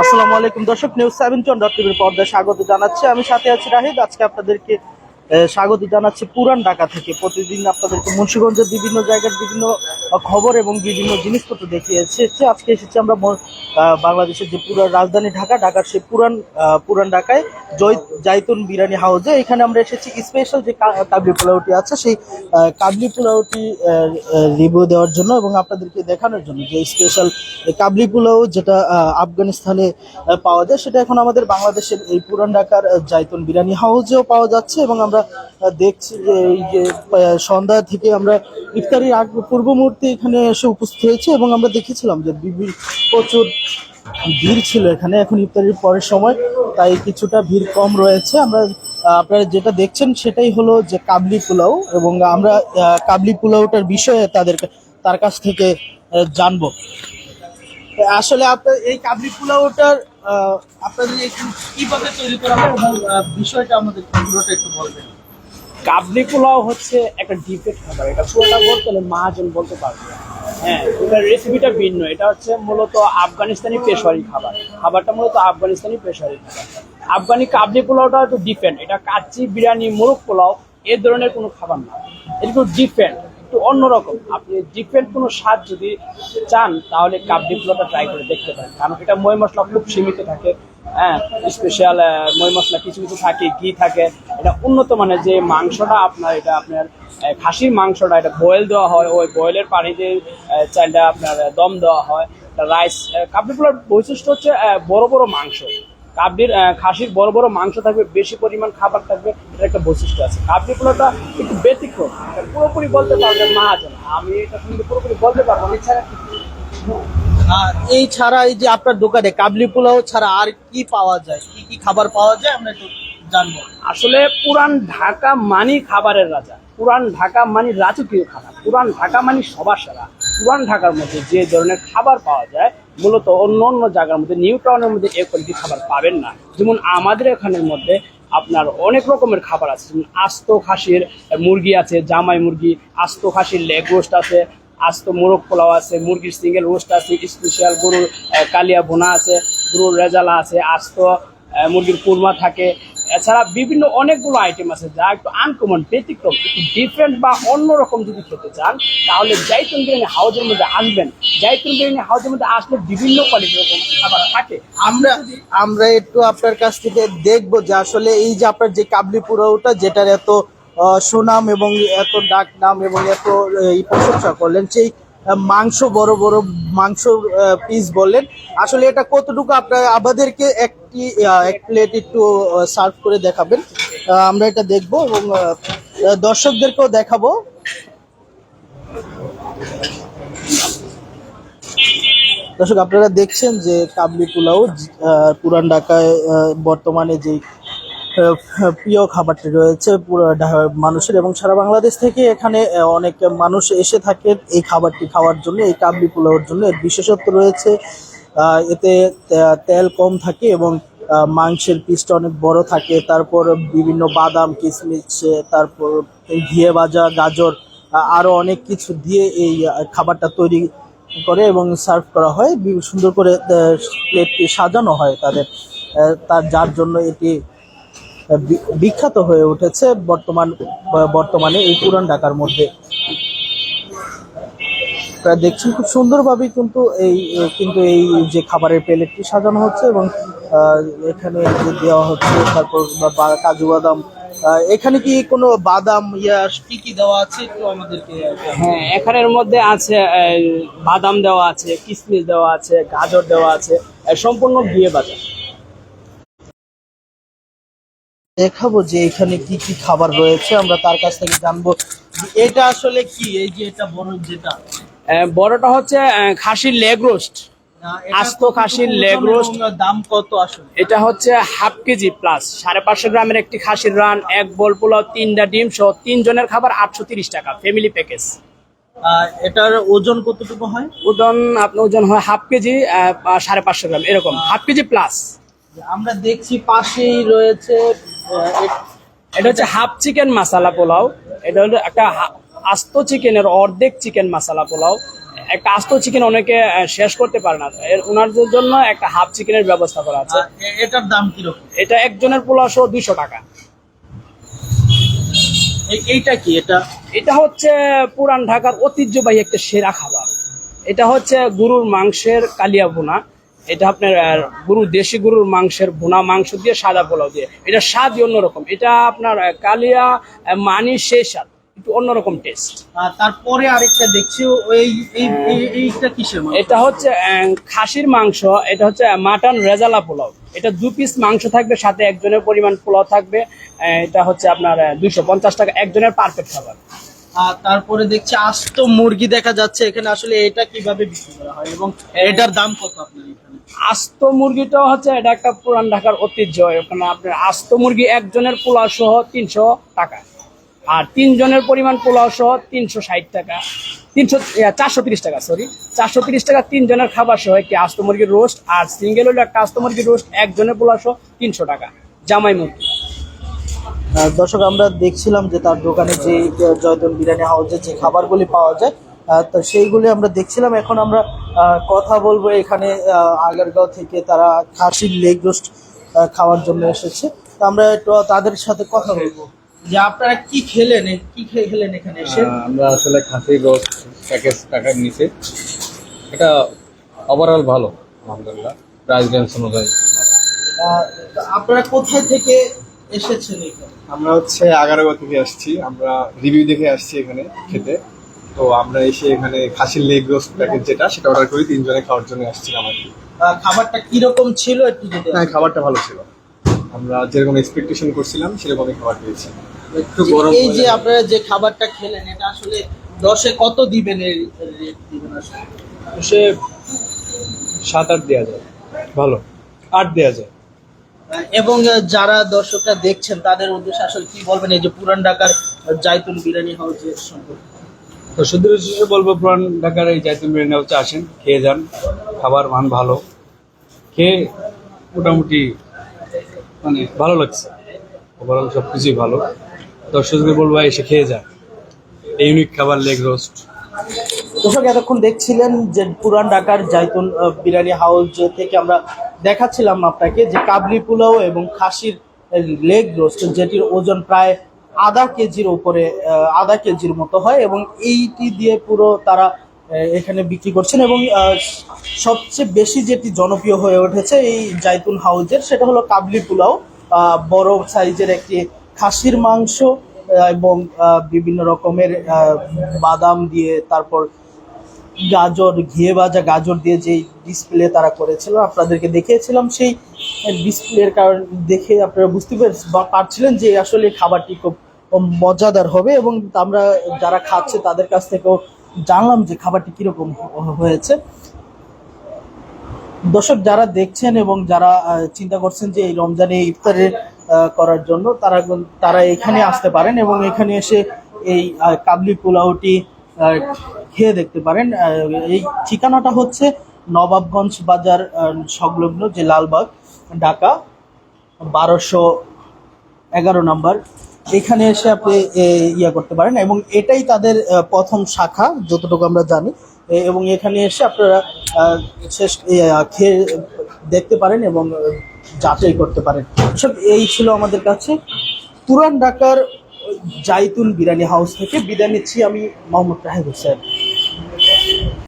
আসসালামু আলাইকুম দর্শক নিউজ সেভেন ডট টিভির পর্দায় স্বাগত জানাচ্ছি। আমি সাথে আছি রাহিদ। আজকে আপনাদেরকে স্বাগত জানাচ্ছি পুরান ঢাকা থেকে। প্রতিদিন আপনাদেরকে মুন্সিগঞ্জের বিভিন্ন জায়গার বিভিন্ন খবর এবং বিভিন্ন জিনিসপত্র দেখিয়ে এসেছি। আজকে এসেছি আমরা বাংলাদেশের যে পুরান রাজধানী ঢাকা, ঢাকার সেই পুরান পুরান ঢাকায় জয় জাইতুন বিরিয়ানি হাউসে। এখানে আমরা এসেছি স্পেশাল যে কাবলি পোলাওটি আছে, সেই কাবলি পোলাওটি রিভিউ দেওয়ার জন্য এবং আপনাদেরকে দেখানোর জন্য যে স্পেশাল কাবলি পোলাও যেটা আফগানিস্তানে পাওয়া যায়, সেটা এখন আমাদের বাংলাদেশের এই পুরান ঢাকার জাইতুন বিরিয়ানি হাউসেও পাওয়া যাচ্ছে এবং আমরা দেখছি যে এই যে সন্ধ্যা থেকে আমরা ইফতারির আগ, পূর্ব মুহূর্তে এখানে এসে উপস্থিত হয়েছে এবং আমরা দেখেছিলাম যে প্রচুর ভিড় ছিল এখানে এখন ইফতারির পরের সময়, তাই কিছুটা ভিড় কম রয়েছে। আমরা আপনারা যেটা দেখছেন সেটাই হলো যে কাবলি পোলাও এবং আমরা কাবলি পোলাওটার বিষয়ে তাদের তার কাছ থেকে জানব। আসলে আপনার এই কাবলি পোলাওটার আপনাদের কীভাবে তৈরি করা হয় বিষয়টা আমাদের পুরোটা একটু বলবেন। কাবলি পোলাও হচ্ছে একটা ডিফেক্ট খাবার। এটা পুরোটা বলতে হলে মাহাজন বলতে পারবে। হ্যাঁ এটার রেসিপিটা ভিন্ন। এটা হচ্ছে মূলত আফগানিস্তানি পেশোয়ারি খাবার। খাবারটা মূলত আফগানিস্তানি পেশোয়ারি খাবার। আফগানি কাবলি পোলাওটা একটু ডিফারেন্ট এটা কাচ্চি, বিরিয়ানি, মোরগ পোলাও এই ধরনের কোনো খাবার না। এটা একটু ডিফারেন্ট একটু অন্যরকম। আপনি ডিফারেন্ট কোনো স্বাদ যদি চান, তাহলে কাবলি পোলাওটা ট্রাই করে দেখতে পারেন। কারণ এটা ময় মশলা খুব সীমিত থাকে। হ্যাঁ স্পেশাল ময় মশলা কিছু কিছু থাকে, ঘি থাকে। এটা উন্নত মানের যে মাংসটা আপনার, এটা আপনার খাসির মাংসটা, এটা বয়েল দেওয়া হয়। ওই বয়েলের পানিতে চালটা আপনার দম দেওয়া হয়। রাইস কাবলি পোলার বৈশিষ্ট্য হচ্ছে বড় বড় মাংস। কাবলির খাসির বড় বড় মাংস থাকবে বেশি পরিমাণ খাবার থাকবে এটা একটা বৈশিষ্ট্য আছে। কাবলি পোলাটা একটু ব্যতিক্রম পুরোপুরি বলতে পারবেন মহাজন। আমি এটা কিন্তু পুরোপুরি বলতে পারব না এছাড়া আর এই ছাড়া এই যে আপনার দোকানে কাবলি পোলাও ছাড়া আর কি পাওয়া যায়? কি কি খাবার পাওয়া যায়? আমরা একটু জানব। আসলে পুরান ঢাকা মানি খাবারের রাজা। পুরান ঢাকা মানে রাজকীয় খাবার পুরান ঢাকা মানি সবার সেরা। পুরান ঢাকার মধ্যে যে ধরনের খাবার পাওয়া যায়, মূলত অন্য অন্য জায়গার মধ্যে, নিউ টাউনের মধ্যে এই কোয়ালিটি খাবার পাবেন না। যেমন আমাদের এখানের মধ্যে আপনার অনেক রকমের খাবার আছে, যেমন আস্ত খাসির মুরগি আছে, জামাই মুরগি, আস্ত খাসির লেগ রোস্ট আছে, আস্ত মোরগ পোলাও আছে, মুরগির সিঙ্গেল রোস্ট আছে স্পেশাল গরুর কালিয়া বোনা আছে, গরুর রেজালা আছে, আস্ত মুরগির কুরমা থাকে এছাড়া বিভিন্ন অনেকগুলো আইটেম আছে যা একটু আনকমন ব্যতিক্রম, একটু ডিফারেন্ট বা অন্যরকম যদি খেতে চান, তাহলে জাইতুন বিরিয়ানি হাউজের মধ্যে আসবেন জাইতুন বিরিয়ানি হাউজের মধ্যে আসলে বিভিন্ন কোয়ালিটির রকম খাবার থাকে। আমরা আমরা একটু আপনার কাছ থেকে দেখব যে আসলে এই যে আপনার যে কাবলি পোলাওটা যেটার এত সুনাম এবং এত ডাক নাম এবং এত প্রশংসা করলেন, সেই মাংস, বড় বড় মাংস পিস বললেন। আসলে এটা কতটুকু আপনার আমাদেরকে একটি আহ, এক প্লেট একটু সার্ভ করে দেখাবেন। আমরা এটা দেখব এবং দর্শকদেরকেও দেখাবো। দর্শক আপনারা দেখছেন যে কাবলি পোলাও পুরান ঢাকায় বর্তমানে যে প্রিয় খাবারটি রয়েছে মানুষের এবং সারা বাংলাদেশ থেকে এখানে অনেক মানুষ এসে থাকে এই খাবারটি খাওয়ার জন্য এই কাবলি পোলাওর জন্য। এর বিশেষত্ব রয়েছে এতে তেল কম থাকে এবং মাংসের পিসটা অনেক বড় থাকে। তারপর বিভিন্ন বাদাম কিশমিশ তারপর ঘিয়ে ভাজা গাজর আহ, আরও অনেক কিছু দিয়ে এই খাবারটা তৈরি করে এবং সার্ভ করা হয়। সুন্দর করে প্লেটটি সাজানো হয় তাদের। তার যার জন্য এটি বিখ্যাত হয়ে উঠেছে বর্তমান বর্তমানে এই পুরান ঢাকার মধ্যে। আপনারা দেখছেন খুব সুন্দরভাবে কিন্তু এই কিন্তু এই যে খাবারের প্লেটটি সাজানো হচ্ছে এবং এখানে যে দেওয়া হচ্ছে তারপর কাজু বাদাম এখানে কি কোনো বাদাম ইয়া কি কি দেওয়া আছে? একটু আমাদেরকে হ্যাঁ এখানের মধ্যে আছে বাদাম দেওয়া আছে কিশমিশ দেওয়া আছে গাজর দেওয়া আছে সম্পূর্ণ ঘিয়ে বাজার। দেখাবো যে এখানে কি কি খাবার রয়েছে আমরা তার কাছ থেকে জানব এটা আসলে কি এই যে এটা বড় যেটা। বড়টা হচ্ছে খাসির লেগ রোস্ট। আস্ত খাসির লেগ রোস্ট। দাম কত আসলে? এটা হচ্ছে হাফ কেজি প্লাস সাড়ে পাঁচশো গ্রামের একটি খাসির রান এক বল পোলাও তিনটা ডিম সহ তিনজনের খাবার আটশো তিরিশ টাকা ফ্যামিলি প্যাকেজ এটার ওজন কতটুকু হয়? ওজন আপনার ওজন হয় হাফ কেজি সাড়ে পাঁচশো গ্রাম এরকম হাফ কেজি প্লাস আমরা দেখছি পাশেই রয়েছে এটা হচ্ছে হাফ চিকেন মাসালা পোলাও। এটা হলো একটা আস্ত চিকেনের অর্ধেক চিকেন মাসালা পোলাও একটা আস্ত চিকেন অনেকে শেষ করতে পারে না। এর ওনাদের জন্য একটা হাফ চিকেনের ব্যবস্থা করা আছে। এটার দাম কীরকম? এটা একজনের পোলাও সহ দুইশো টাকা। এইটা কি এটা? এটা হচ্ছে পুরান ঢাকার ঐতিহ্যবাহী একটা সেরা খাবার। এটা হচ্ছে গরুর মাংসের কালিয়া ভুনা। এটা আপনার গরু দেশি গরুর মাংসের ভুনা মাংস দিয়ে সাদা পোলাও দিয়ে। এটা স্বাদই অন্যরকম। এটা আপনার কালিয়া মানি সেই স্বাদ। একটু অন্যরকম টেস্ট তারপরে আরেকটা দেখছি ওই এই এই- এইটা কিসের এটা হচ্ছে খাসির মাংস এটা হচ্ছে মাটন রেজালা পোলাও। এটা দু পিস মাংস থাকবে সাথে একজনের পরিমাণ পোলাও থাকবে এটা হচ্ছে আপনার দুইশো পঞ্চাশ টাকা একজনের পারফেক্ট খাবার। আর তারপরে দেখছি আস্ত মুরগি দেখা যাচ্ছে এখানে আসলে এটা কীভাবে বিক্রি করা হয় এবং এটার দাম কত আপনার আস্ত মুরগিটা হচ্ছে এটা একটা পুরান ঢাকার ঐতিহ্য ওখানে আপনার আস্ত মুরগি একজনের পোলাও সহ তিনশো টাকা। আর তিনজনের পরিমাণ পোলাও সহ তিনশো ষাট টাকা, তিনশো চারশো তিরিশ টাকা সরি চারশো তিরিশ টাকা তিনজনের খাবার সহ একটি আস্ত মুরগির রোস্ট আর সিঙ্গেল হলো একটা আস্ত মুরগির রোস্ট একজনের পোলাও সহ তিনশো টাকা। জামাই মুরগি। দর্শক, আমরা দেখছিলাম যে তার দোকানে যে জয়তন বিরিয়ানি হাউসে যে খাবারগুলি পাওয়া যায় তো সেইগুলি আমরা দেখছিলাম। এখন আমরা কথা বলব এখানে আগারগাঁও থেকে তারা খাসির লেগ রোস্ট খাওয়ার জন্য এসেছে। তো আমরা তাদের সাথে কথা বলব। যে আপনারা কি খেলেন কি খেয়ে খেলেন এখানে এসে? আমরা আসলে খাসি রোস্ট প্যাকেজ টাকার নিচে এটা ওভারঅল ভালো আলহামদুলিল্লাহ। প্রাইস রেঞ্জ অনুযায়ী আপনারা কোথায় থেকে এসেছেন এখানে? আমরা হচ্ছে আগারগাঁও থেকে আসছি। আমরা রিভিউ দেখে আসছি এখানে খেতে। তো আমরা এসে এখানে খাসির লেগ রোস্ট প্যাকেজ যেটা সেটা অর্ডার করি। তিনজনে খাওয়ার জন্য আসছিলাম আর কি। খাবারটা কীরকম ছিল একটু যদি হ্যাঁ খাবারটা ভালো ছিল। আমরা যেরকম এক্সপেকটেশন করছিলাম সেরকমই খাবার পেয়েছি একটু গরম এই যে আপনারা যে খাবারটা খেলেন এটা আসলে দশে কত দিবেন এর রেট দিবেন আসলে? সে সাত আট দেওয়া যায়। ভালো আট দেওয়া যায়। এবং যারা দর্শকরা দেখছেন তাদের উদ্দেশ্যে আসলে কি বলবেন? এই যে পুরান ঢাকার জাইতুন বিরিয়ানি হাউসের সম্পর্কে। তো শুধু শেষে বলব পুরান ঢাকার এই জাইতুন বিরিয়ানি হাউসে আসেন খেয়ে যান। খাবার মান ভালো। খেয়ে মোটামুটি মানে ভালো লাগছে। ওভারঅল সব কিছুই ভালো। দর্শকদের বলব এসে খেয়ে যান ইউনিক খাবার লেগ রোস্ট দর্শক, এতক্ষণ দেখছিলেন যে পুরান ঢাকার জাইতুন বিরিয়ানি হাউস থেকে আমরা দেখাচ্ছিলাম আপনাকে যে কাবলি পোলাও এবং খাসির লেগ রোস্ট যেটির ওজন প্রায় আধা কেজির উপরে আধা কেজির মতো হয় এবং এইটি দিয়ে পুরো তারা এখানে বিক্রি করছেন এবং সবচেয়ে বেশি যেটি জনপ্রিয় হয়ে উঠেছে এই জাইতুন হাউজের সেটা হলো কাবলি পোলাও বড় সাইজের একটি খাসির মাংস এবং বিভিন্ন রকমের বাদাম দিয়ে তারপর গাজর, ঘিয়ে ভাজা গাজর দিয়ে যে ডিসপ্লে তারা করেছিল, আপনাদেরকে দেখিয়েছিলাম, সেই ডিসপ্লের কারণ দেখে আপনারা বুঝতে পারছিলেন যে আসলে খাবারটি খুব মজাদার হবে এবং আমরা যারা খাচ্ছে তাদের কাছ থেকেও জানলাম যে খাবারটি কীরকম হয়েছে। দর্শক, যারা দেখছেন এবং যারা চিন্তা করছেন যে এই রমজানে ইফতারে করার জন্য, তারা তারা এখানে আসতে পারেন এবং এখানে এসে এই কাবলি পোলাওটি খেয়ে দেখতে পারেন। এই ঠিকানাটা হচ্ছে নবাবগঞ্জ বাজার সংলগ্ন যে লালবাগ, ঢাকা, বারোশো এগারো নাম্বার এখানে এসে আপনি ইয়া করতে পারেন এবং এটাই তাদের প্রথম শাখা, যতটুকু আমরা জানি। এবং এখানে এসে আপনারা শেষ খেয়ে দেখতে পারেন এবং যাচাই করতে পারেন। সব এই ছিল আমাদের কাছে। পুরান ঢাকার জাইতুন বিরিয়ানি হাউস থেকে বিদায় নিচ্ছি আমি মোহাম্মদ রাহেব হোসেন।